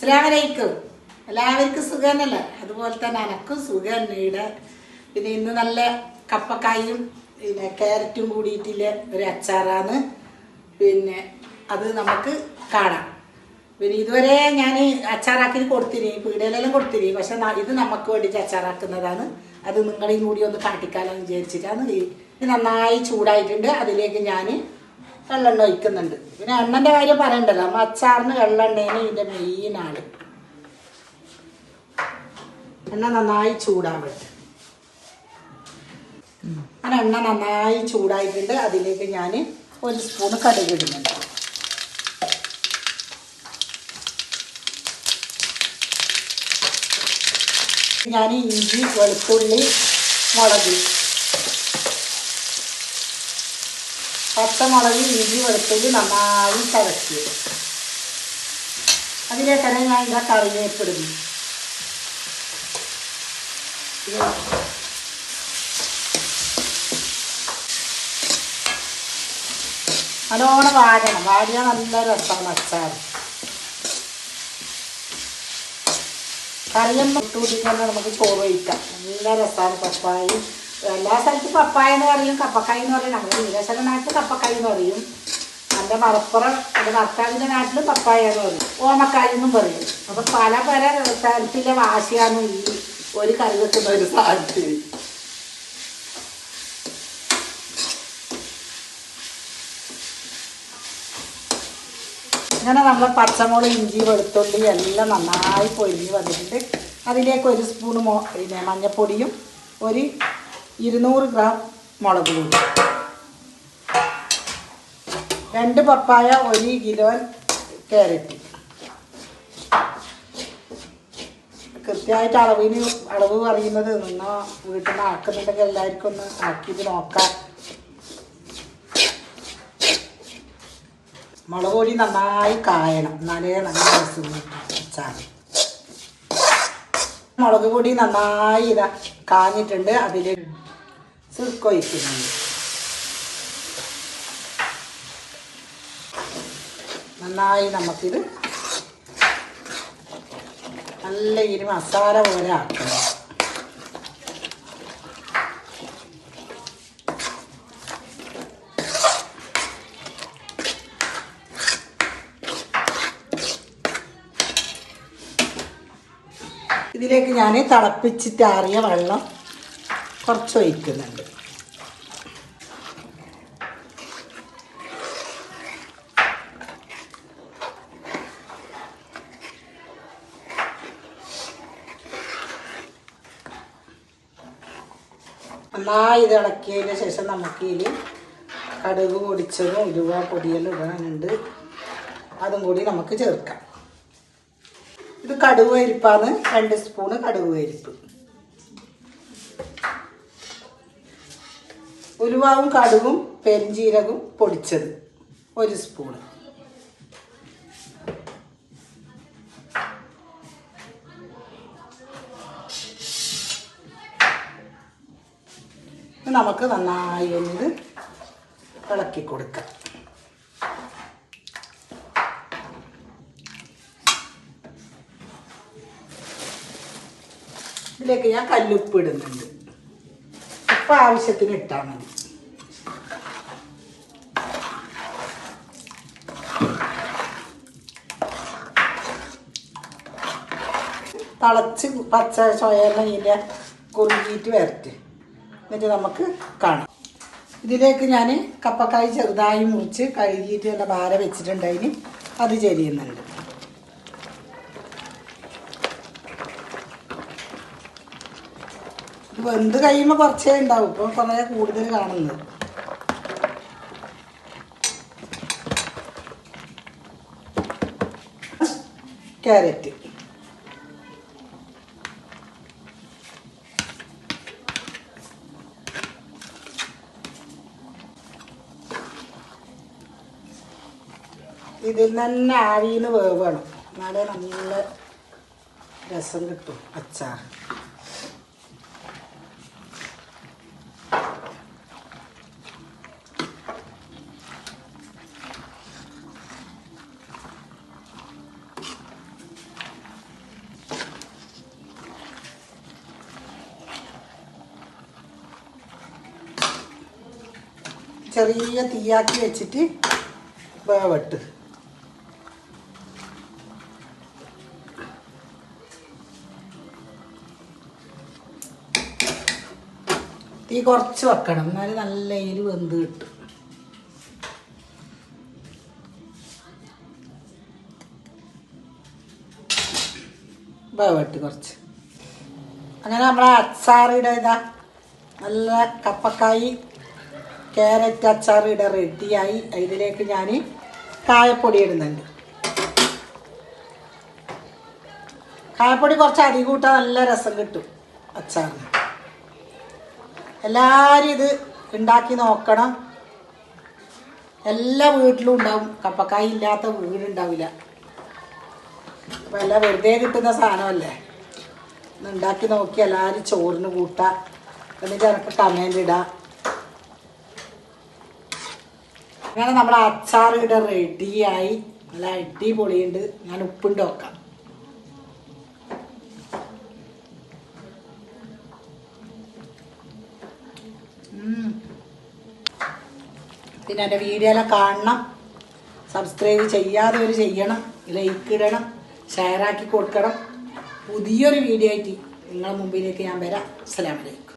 അസ്സലാമലൈക്കും. എല്ലാവർക്കും സുഖമല്ലേ അതുപോലെ തന്നെ എനക്കും സുഖം ഇവിടെ. പിന്നെ ഇന്ന് നല്ല കപ്പക്കായും പിന്നെ ക്യാരറ്റും കൂടിയിട്ടില്ല ഒരു അച്ചാറാണ്. പിന്നെ അത് നമുക്ക് കാണാം. പിന്നെ ഇതുവരെ ഞാൻ അച്ചാറാക്കി കൊടുത്തിരി പീടികയിലെല്ലാം കൊടുത്തിരി പക്ഷെ ഇത് നമുക്ക് വേണ്ടിയിട്ട് അച്ചാറാക്കുന്നതാണ്. അത് നിങ്ങളെയും കൂടി ഒന്ന് കാട്ടിക്കാലം വിചാരിച്ചിട്ടാണ് നന്നായി ചൂടായിട്ടുണ്ട്. അതിലേക്ക് ഞാൻ വെള്ളെണ്ണ ഒഴിക്കുന്നുണ്ട്. പിന്നെ എണ്ണന്റെ കാര്യം പറയണ്ടല്ലോ. നമ്മ അച്ചാറിന് വെള്ളെണ്ണയാണ് ഇതിന്റെ മെയിൻ ആണ് എണ്ണ നന്നായി ചൂടാവട്ടെ. അങ്ങനെ എണ്ണ നന്നായി ചൂടായിട്ടുണ്ട്. അതിലേക്ക് ഞാൻ ഒരു സ്പൂൺ കടുക് ഇടുന്നുണ്ട്. ഞാൻ ഇഞ്ചി വെളുത്തുള്ളി മുളക് പച്ചമുളക് ഇഞ്ചി വെളുത്തുള്ളി നന്നായി ചതച്ച് അതിലേക്കാണ് ഞാൻ ഇതാ കറിവേപ്പിടുന്നു നല്ലോണം വാഴണം വാടിയാൽ നല്ല രസമാണ് അച്ചാർ കറിയൊന്നും തന്നെ നമുക്ക് ചോറ് കഴിക്കാം. നല്ല രസമാണ് പപ്പായ എല്ലാ സ്ഥലത്തും പപ്പായ എന്ന് പറയും കപ്പക്കായ എന്ന് പറയും. നമ്മുടെ നീലശ്വര നാട്ടിൽ കപ്പക്കായ എന്ന് പറയും. എന്റെ മലപ്പുറം എന്റെ ഭർത്താവിന്റെ നാട്ടിൽ പപ്പായ എന്ന് പറയും. ഓമക്കായ എന്നും പറയും. അപ്പം പല പല സ്ഥലത്തിലെ വാശിയാണ് ഈ ഒരു കറി വെക്കുന്ന ഒരു സാധനത്തിന്. അങ്ങനെ നമ്മൾ പച്ചമുളക് ഇഞ്ചി വെളുത്തുള്ളി എല്ലാം നന്നായി പൊരിഞ്ഞ് വന്നിട്ടുണ്ട്. അതിലേക്ക് ഒരു സ്പൂൺ മോ പിന്നെ മഞ്ഞൾപ്പൊടിയും ഒരു ഇരുന്നൂറ് ഗ്രാം മുളക് പൊടി. രണ്ട് പപ്പായ ഒരു കിലോ ക്യാരറ്റ്. കൃത്യമായിട്ട് അളവിന് അളവ് പറയുന്നത് നിന്ന് വീട്ടിൽ നിന്ന് ആക്കുന്നുണ്ടെങ്കിൽ എല്ലാവർക്കും ഒന്ന് ആക്കിയിട്ട് നോക്കാം. മുളക് പൊടി നന്നായി കായണം. രസം അച്ചാർ മുളക് പൊടി നന്നായി ഇതാ കാഞ്ഞിട്ടുണ്ട്. അതിൽ സുർക്കൊഴിക്കുന്നുണ്ട് നന്നായി നമുക്കിത് നല്ല ഇരി മസാല പോലെ ആക്കണം. ഇതിലേക്ക് ഞാൻ തിളപ്പിച്ചിട്ട് ആറിയ വെള്ളം കുറച്ച് ഒഴിക്കുന്നുണ്ട് നന്നായി ഇത് ഇളക്കിയതിന് ശേഷം നമുക്ക് ഇതിൽ കടുക് പൊടിച്ചതും ഉലുവ പൊടിയെല്ലാം ഇടാനുണ്ട്. അതും കൂടി നമുക്ക് ചേർക്കാം. ഇത് കടുക് പരിപ്പാണ് രണ്ട് സ്പൂണ് കടുക് പരിപ്പ് ഉലുവാവും കടുകും പെരിഞ്ചീരകവും പൊടിച്ചത് ഒരു സ്പൂൺ നമുക്ക് നന്നായി ഒന്നിത് ഇളക്കി കൊടുക്കാം. ഇതിലേക്ക് ഞാൻ കല്ലുപ്പ് ഇടുന്നുണ്ട്. ഉപ്പ് ആവശ്യത്തിന് ഇട്ടാൽ മതി. തളച്ച് പച്ച ചോയെല്ലാം ഇതിന്റെ കുറുകിയിട്ട് വരട്ടെ. എന്നിട്ട് നമുക്ക് കാണാം. ഇതിലേക്ക് ഞാൻ കപ്പക്കായ് ചെറുതായി മുറിച്ച് കഴുകിയിട്ട് നല്ല ഭാര വെച്ചിട്ടുണ്ടതിന് അത് ചെരിയുന്നുണ്ട്. വെന്ത് കഴിയുമ്പോൾ കുറച്ചേ ഉണ്ടാവും ഇപ്പോൾ കുറേ കൂടുതൽ കാണുന്നത്. ക്യാരറ്റ്. ഇതിൽ തന്നെ ആവിയിൽ വേവണം. എന്നാലേ നല്ല രസം കിട്ടും. അച്ചാർ ചെറിയ തീയാക്കി വെച്ചിട്ട് വേവട്ട്. തീ കുറച്ച് വെക്കണം. എന്നാലും നല്ല എരിവ് വെന്ത് കിട്ടും. വേവട്ട് കുറച്ച്. അങ്ങനെ നമ്മളെ അച്ചാറിയുടെ ഇതാ നല്ല കപ്പക്കായി ക്യാരറ്റ് അച്ചാറിടെ റെഡിയായി. ഇതിലേക്ക് ഞാൻ കായപ്പൊടി ഇടുന്നുണ്ട് കായപ്പൊടി കുറച്ച് അരി കൂട്ടാൻ നല്ല രസം കിട്ടും അച്ചാറിന്. എല്ലാവരും ഇത് ഉണ്ടാക്കി നോക്കണം. എല്ലാ വീട്ടിലും ഉണ്ടാവും. കപ്പക്കായ ഇല്ലാത്ത വീടുണ്ടാവില്ല അപ്പം എല്ലാം വെറുതെ കിട്ടുന്ന സാധനമല്ലേ? ഉണ്ടാക്കി നോക്കി എല്ലാവരും ചോറിന് കൂട്ടാം. എന്നിട്ട് എനിക്ക് കമന്റ് ഇടാം. അങ്ങനെ നമ്മൾ അച്ചാർ ഇവിടെ റെഡിയായി നല്ല അടിപൊളിയുണ്ട്. ഞാൻ ഉപ്പിണ്ട് നോക്കാം. പിന്നെ എന്റെ വീഡിയോയിലെ കാണണം. സബ്സ്ക്രൈബ് ചെയ്യാത്തവർ ചെയ്യണം. ലൈക്ക് ഇടണം. ഷെയർ ആക്കി കൊടുക്കണം. പുതിയൊരു വീഡിയോ ആയിട്ട് നിങ്ങളുടെ മുമ്പിലേക്ക് ഞാൻ വരാം. അസ്സലാമലൈക്കും